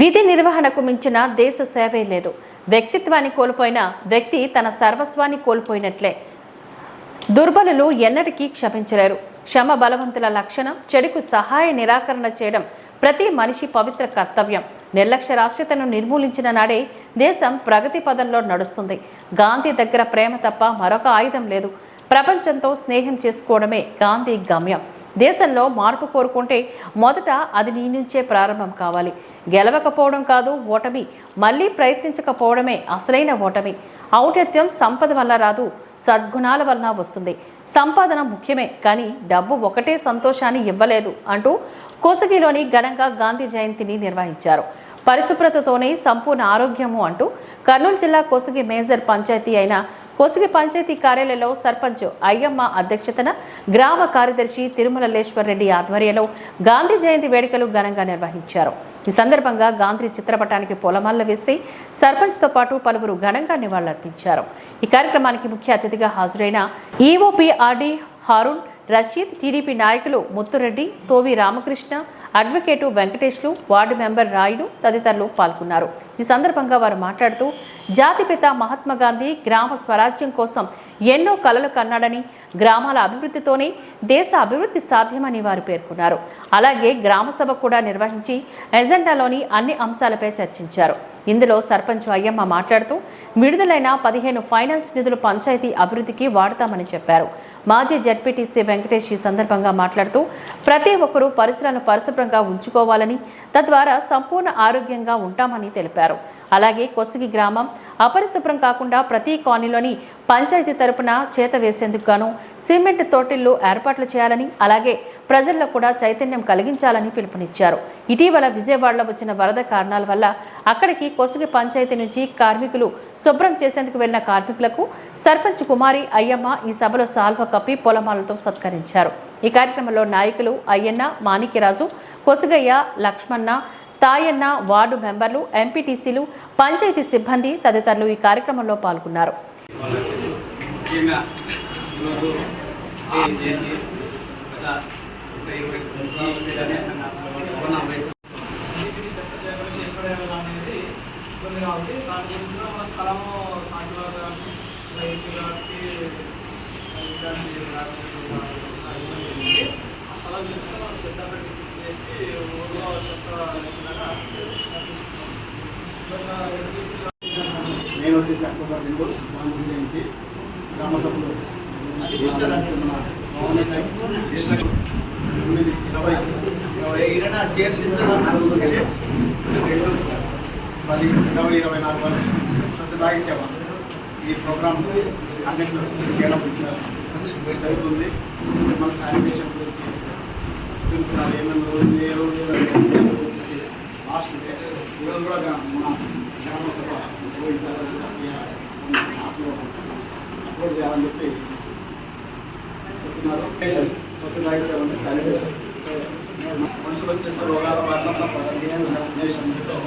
విధి నిర్వహణకు మించిన దేశ సేవే లేదు. వ్యక్తిత్వాన్ని కోల్పోయిన వ్యక్తి తన సర్వస్వాన్ని కోల్పోయినట్లే. దుర్బలులు ఎన్నటికీ క్షమించలేరు. క్షమ బలవంతుల లక్షణం చెడుకు సహాయ నిరాకరణ చేయడం ప్రతి మనిషి పవిత్ర కర్తవ్యం. నిర్లక్ష్యరాస్యతను నిర్మూలించిన నాడే దేశం ప్రగతి పదంలో నడుస్తుంది. గాంధీ దగ్గర ప్రేమ తప్ప మరొక ఆయుధం లేదు. ప్రపంచంతో స్నేహం చేసుకోవడమే గాంధీ గమ్యం. దేశంలో మార్పు కోరుకుంటే మొదట అది నీ నుంచే ప్రారంభం కావాలి. గెలవకపోవడం కాదు ఓటమి మళ్ళీ ప్రయత్నించకపోవడమే అసలైన ఓటమి. ఔన్నత్యం సంపద వల్ల రాదు సద్గుణాల వలన వస్తుంది. సంపాదన ముఖ్యమే కానీ డబ్బు ఒకటే సంతోషాన్ని ఇవ్వలేదు అంటూ కోసగిలోని ఘనంగా గాంధీ జయంతిని నిర్వహించారు. పరిశుభ్రతతోనే సంపూర్ణ ఆరోగ్యము అంటూ కర్నూలు జిల్లా కోసగి మేజర్ పంచాయతీ అయిన కోసిగి పంచాయతీ కార్యాలయంలో సర్పంచ్ అయ్యమ్మ అధ్యక్షతన గ్రామ కార్యదర్శి తిరుమలలేశ్వర్ రెడ్డి ఆధ్వర్యంలో గాంధీ జయంతి వేడుకలు ఘనంగా నిర్వహించారు. ఈ సందర్భంగా గాంధీ చిత్రపటానికి పొలమల్ల వేసి సర్పంచ్తో పాటు పలువురు ఘనంగా నివాళులర్పించారు. ఈ కార్యక్రమానికి ముఖ్య అతిథిగా హాజరైన ఈఓపీఆర్డీ హారూన్ రషీద్ టీడీపీ నాయకులు ముత్తురెడ్డి తోవి రామకృష్ణ అడ్వకేటు వెంకటేష్లు వార్డు మెంబర్ రాయుడు తదితరులు పాల్గొన్నారు. ఈ సందర్భంగా వారు మాట్లాడుతూ జాతిపిత మహాత్మా గాంధీ గ్రామ స్వరాజ్యం కోసం ఎన్నో కలలు కన్నాడని గ్రామాల అభివృద్ధితోనే దేశ అభివృద్ధి సాధ్యమని వారు పేర్కొన్నారు. అలాగే గ్రామసభ కూడా నిర్వహించి ఎజెండాలోని అన్ని అంశాలపై చర్చించారు. ఇందులో సర్పంచ్ అయ్యమ్మ మాట్లాడుతూ విడుదలైన పదిహేను ఫైనాన్స్ నిధులు పంచాయతీ అభివృద్ధికి వాడతామని చెప్పారు. మాజీ జడ్పీటీసీ వెంకటేష్ ఈ సందర్భంగా మాట్లాడుతూ ప్రతి ఒక్కరూ పరిసరాలను పరిశుభ్రంగా ఉంచుకోవాలని తద్వారా సంపూర్ణ ఆరోగ్యంగా ఉంటామని తెలిపారు. అలాగే కొసిగి గ్రామం అపరిశుభ్రం కాకుండా ప్రతి కాలనీలోని పంచాయతీ తరపున చేత వేసేందుకు గాను సిమెంట్ తోటిల్లో ఏర్పాట్లు చేయాలని అలాగే ప్రజల్లో కూడా చైతన్యం కలిగించాలని పిలుపునిచ్చారు. ఇటీవల విజయవాడలో వచ్చిన వరద కారణాల వల్ల అక్కడికి కొసిగి పంచాయతీ నుంచి కార్మికులు శుభ్రం చేసేందుకు వెళ్ళిన కార్మికులకు సర్పంచ్ కుమారి అయ్యమ్మ ఈ సభలో సాల్వ కప్పి పొలమాలతో సత్కరించారు. ఈ కార్యక్రమంలో నాయకులు అయ్యన్న మాణిక్యరాజు కొసుగయ్య లక్ష్మణ తాయన్న వార్డు మెంబర్లు ఎంపీటీసీలు పంచాయతీ సిబ్బంది తదితరులు ఈ కార్యక్రమంలో పాల్గొన్నారు. స్థలం చేసి ఊళ్ళో చెత్త నేను వచ్చేసి అక్టోబర్ రెండు గాంధీ జయంతి గ్రామ సభలో ఇరవై రెండు పది ఇరవై ఇరవై నాలుగు వరకు స్వచ్ఛతా హీ సేవ. ఈ ప్రోగ్రామ్ అన్నింటిలో చేయడం జరుగుతుంది. మన శానిటేషన్ గురించి తెలుపుతున్నారు ఏమేమి రోజులు ఏ రోజు లాస్ట్ డే ఈరోజు కూడా గ్రా- మన గ్రామ సభ నిర్వహించాలని చెప్పి అప్లోడ్ అప్లోడ్ చేయాలని చెప్పి చెప్తున్నారు స్వచ్ఛతా హీ సేవ అంటే శానిటేషన్ మనుషులు వచ్చేసి రోగాల బారిన పడాలి అనే ఉద్దేశంతో